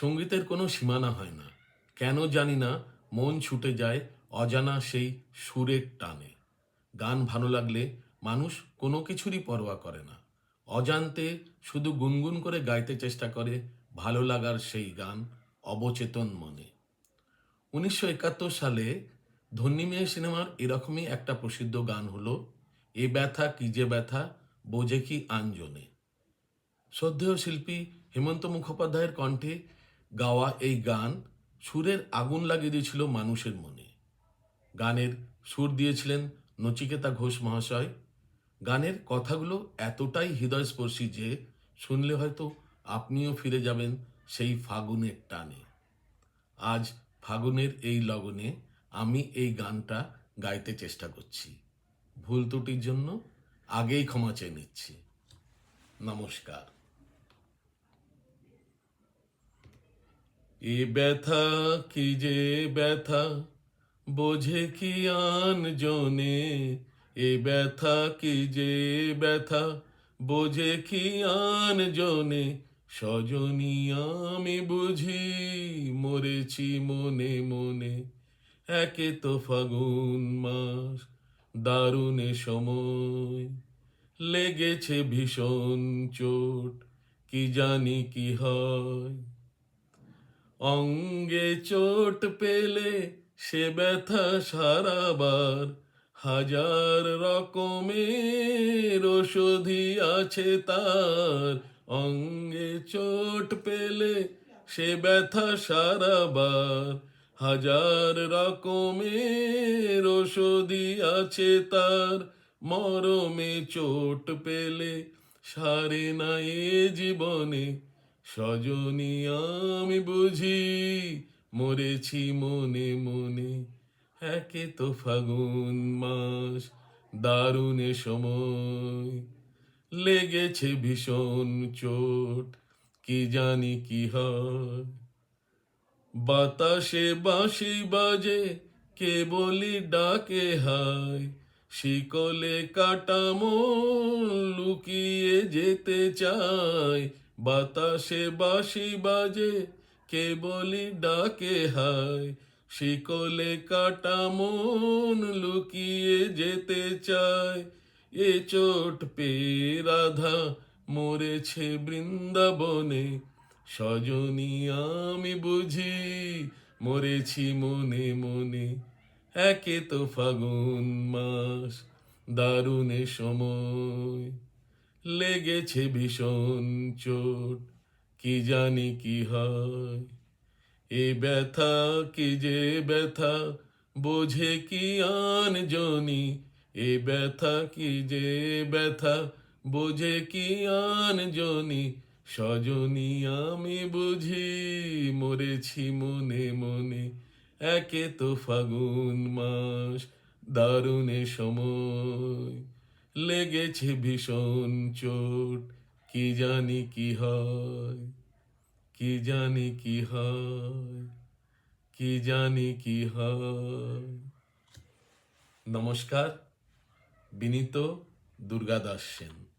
সঙ্গীতের কোনো সীমানা হয় না। কেন জানি না, মন ছুটে যায় অজানা সেই সুরের টানে। গান ভালো লাগলে মানুষ কোনো কিছুরই পরোয়া করে না। অজান্তে শুধু গুনগুন করে গাইতে চেষ্টা করে ভালো লাগার সেই গান অবচেতন মনে। উনিশশো একাত্তর সালে ধন্যী মেয়ে সিনেমার এরকমই একটা প্রসিদ্ধ গান হলো, এ ব্যথা কি যে ব্যথা, বোঝে কি আঞ্জনে শ্রদ্ধেয় শিল্পী হেমন্ত মুখোপাধ্যায়ের কণ্ঠে গাওয়া এই গান সুরের আগুন লাগিয়ে দিয়েছিল মানুষের মনে। গানের সুর দিয়েছিলেন নচিকেতা ঘোষ মহাশয়। গানের কথাগুলো এতটাই হৃদয়স্পর্শী যে শুনলে হয়তো আপনিও ফিরে যাবেন সেই ফাগুনের টানে। আজ ফাগুনের এই লগনে আমি এই গানটা গাইতে চেষ্টা করছি। ভুল ত্রুটির জন্য আগেই ক্ষমা চেয়ে নিচ্ছি। নমস্কার। এ ব্যথা কি যে ব্যথা? বোঝে কি আন জনে? এ ব্যথা কি যে ব্যথা? বোঝে কি আন জনে? সজনী আমি বুঝি, মরেছি মনে মনে। একে তো ফাগুন মাস, দারুণে সময়। লেগেছে ভীষণ চোট, কি জানি কি হয়। অঙ্গে চোট পেলে সে ব্যথা সারাবার হাজার রকমের ওষুধি আছে তার। অঙ্গে চোট পেলে সে ব্যথা সারাবার হাজার রকমের ওষুধি আছে তার। মরমে চোট পেলে সারে না এ জীবনে সজনী আমি বুঝি মরেছি মনে মনে। একে তো ফাগুন মাস, দারুণে সময়। লেগেছে ভীষণ চোট, কি জানি কি হয়। বাতাসে বাঁশি বাজে কে বলি ডাকে হায়। শিকলে কাটা মন লুকিয়ে যেতে চায় বাতাসে বাঁশি বাজে কে বলি ডাকে হায়। শিকলে কাটা মন লুকিয়ে যেতে চায়। এ চোট পেয়ে রাধা, মরেছে বৃন্দাবনে। সজনী আমি বুঝি, মরেছি মনে মনে। একে তো ফাগুন মাস, দারুণে সময়। লেগেছে ভীষণ চোট। কি জানি কি হয়? এ ব্যথা, কি যে ব্যথা, বোঝে কি আন জনি? এ ব্যথা, কি যে ব্যথা, বোঝে কি আন জনি? সজনী আমি বুঝি, মরেছি মনে মনে। একে তো ফাগুন মাস, দারুণে সময়। লেগেছে ভীষণ চোট। কি জানি কি হয়, কি জানি কি হয়, কি জানি কি হয়। নমস্কার, বিনীত দুর্গাদাস সেন।